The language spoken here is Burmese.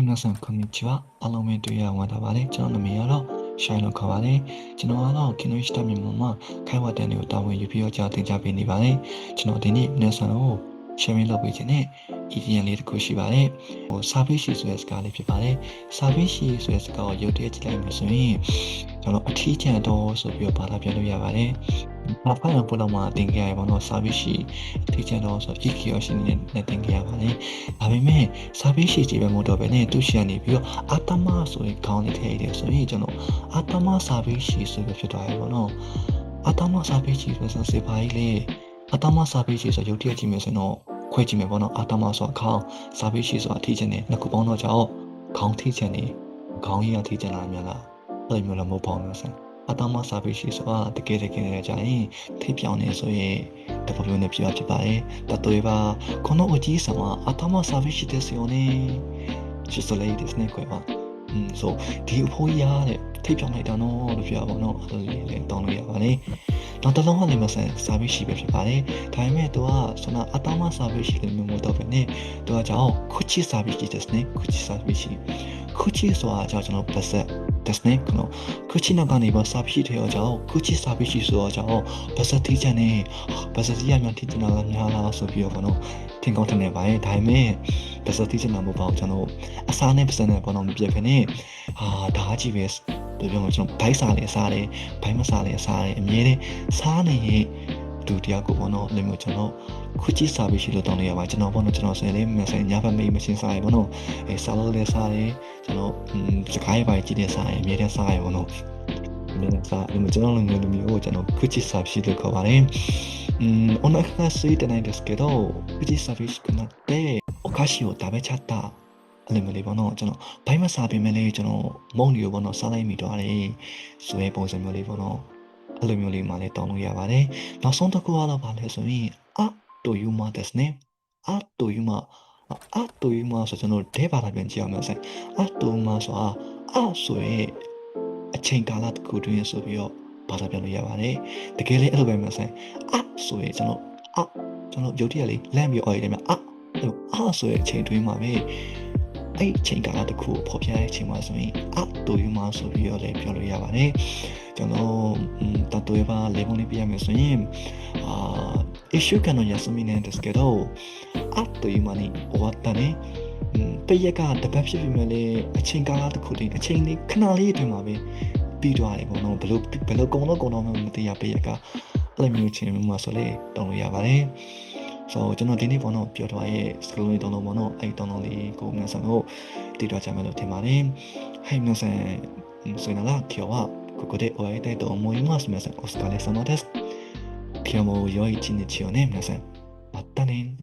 皆さんこんにちはအားလုံးပဲတွေ့ရဝင်တာပါလေကျွန်တော်နာမည်ကတော့ Shine လို့ခေါ်ပါတယ်ကျွန်တော်ကတော့ကင်းလို့ရှိတဲ့မြန်မာမှာခိုင်ဝတ်တန်တွေကိုတာဝန်ယူပြီးတော့ကြာတင်ကြပေးနေပါတယ်ကျွန်တော်ဒီနေ့皆さんကို sharing လုပ်ပေးခြင်းနဲ့ EVN လေးတစ်ခုရှိပါတယ်ဟို service ရှိဆိုတဲ့စကားလေးဖြစ်ပါတယ် service ရှိဆိုတဲ့စကားကိုရုပ်တရက်ကြည့်လိုက်မှဆိုရင်ကျွန်တော်အထီးကျန်တော့ဆိုပြီးတော့ဘာသာပြန်လို့ရပါတယ် အဖိုင်ပေါ်လာမှာတင်ကြရပါတော့ service ရှိအထီးကျန်တော့ဆို EQ ရှိနေတဲ့တင်ကြရပါတယ်ဒါပေမဲ့ service ရှိကြည့်ပဲမဟုတ်တော့ဘဲနဲ့သူရှိရနေပြီးတော့အတ္တမဆိုရင်ခေါင်းလေးထည့်ရတယ်ဆိုရင်ကျွန်တော်အတ္တမ service ရှိဆိုပြီးဖြစ်သွားရပါတော့အတ္တမ service ရှိဆိုဆိုစေပါကြီးလေအတ္တမ service ရှိဆိုရုပ်တရက်ကြည့်မယ်ဆိုတော့ခွဲကြည့်မယ်ပေါ့နော်အတ္တမဆိုခေါင်း service ရှိဆိုတာအထီးကျန်နေနှစ်ခုပေါင်းတော့ကြောက်ခေါင်းထီးကျန်နေခေါင်းကြီးကထီးကျန်လာများလားအဲ့လိုမျိုးလည်းမဟုတ်ပါဘူးဆန် အတ္တမ service ရှိဆိုတာတကယ်တကယ်ကြရင်ထိပြောင်းနေဆိုရင်တပုတ်မျိုးနဲ့ပြဖြစ်ပါတယ်例えばこのおじいさんは頭寂しいですよねちょっとレイですねこれはうんそうဒီအဖိုးကြီးရတဲ့ထိပြောင်းလိုက်တာနော်လို့ပြောပါတော့အဲ့လိုလေးလည်းတောင်းလို့ရပါတယ်နောက်တစ်လုံးကလည်းမဆန် service ရှိပဲဖြစ်ပါတယ်ဒါပေမဲ့သူကその頭 service လည်းမျိုးမတော့ပဲねသူကကြောင့်口 service ですね口 service 口ဆိုတာကြောင့်ကျွန်တော်ပါဆက် ですねこの口の中にはサビシテをじゃお口サビシဆိုတော့じゃおပါဆက်တီးချင်နေပါဆက်စီရမြန်တီးချင်တာကများလားဆိုပြီးတော့ဘောနော်ထင်ကောင်းထင်နေပါရဲ့ဒါပေမဲ့ပါဆက်တီးချင်တာမဟုတ်ပါဘူးကျွန်တော်အစားနဲ့ပါဆက်နဲ့ဘောနော်မပြတ်ခင်နဲ့ဟာဒါကြီးပဲဘယ်ပြောမလဲကျွန်တော်ဘိုက်စားလေစားတယ်ဘိုက်မစားလေစားတယ်အမြဲတမ်းစားနေရင် လူတယောက်ကိုဘောနော်အဲ့လိုမျိုးကျွန်တော်ခုချီစားပြီးရှိလို့တောင်းနေရပါကျွန်တော်ဘောနော်ကျွန်တော်ဆိုရင်လေမဆိုင်ညဘက်မေးမချင်းစားရဘောနော်အဲစားလို့လည်းစားတယ်ကျွန်တော်စကားရပါကြည့်တဲ့စားရင်အမြဲတမ်းစားရဘောနော်အမြဲတမ်းစားအဲ့လိုကျွန်တော်လည်းမျိုးမျိုးကိုကျွန်တော်ခုချီစားပြီးလို့ခေါ်ပါတယ်うんお腹が空いてないですけど口寂しくなってお菓子を食べちゃったအဲ့လိုမျိုးလေးပေါ့နော်ကျွန်တော်ဘိုင်းမစားပြင်မဲ့လေးကျွန်တော်မုံတွေကိုပေါ့နော်စားလိုက်မိတော့တယ်ဆိုရဲပုံစံမျိုးလေးပေါ့နော် အဲ့လိုမျိုးလေးမှလည်းတောင်းလို့ရပါတယ်နောက်ဆုံးတစ်ခုကတော့ဗာလဲဆိုရင်အတိုယူမですねအတိုယူမအတိုယူမဆိုကျွန်တော်ဒဲဘာသာပြန်ကြည့်အောင်မယ်ဆိုင်အတိုယူမဆိုတာအဆိုရဲအချိန်ကာလတစ်ခုတွင်းဆိုပြီးတော့ဘာသာပြန်လို့ရပါတယ်တကယ်လည်းအဲ့လိုပဲမယ်ဆိုင်အဆိုရဲကျွန်တော်အကျွန်တော်ရုပ်တရက်လေးလန့်ပြီးအော်ရတယ်မြအအဲ့လိုအဆိုရဲအချိန်တွင်းမှာပဲအဲ့အချိန်ကာလတစ်ခုကိုဖော်ပြတဲ့အချိန်မှာဆိုရင်အတိုယူမဆိုပြီးတော့လည်းပြောလို့ရပါတယ်ကျွန်တော် 例えば例文にピアノするあ1週間の休みなんですけどあっという間に終わったねうんတရက်ကတပတ်ဖြစ်ပြီမဲ့လေအချိန်ကာလတစ်ခုတည်းအချိန်လေးခဏလေးအတွင်းမှာပဲပြီးသွားတယ်ပေါ့နော်ဘယ်လိုဘယ်လိုကုံတော့ကုံတော့မသိရပရက်ကအဲ့လိုမျိုးချင်းမှဆိုလေတောင်းလို့ရပါတယ်ဆိုတော့ကျွန်တော်ဒီနေ့ပေါ့နော်ပြောထားရဲ့စကလုံးလေးတောင်းလို့ပေါ့နော်အဲ့တောင်းတော့လေးကို皆さんကိုတည်သွားကြမယ်လို့ထင်ပါတယ်はい皆さんそれなら今日は ここで終わりたいと思います。皆さん、お疲れ様です。今日も良い一日をね、皆さん。またね。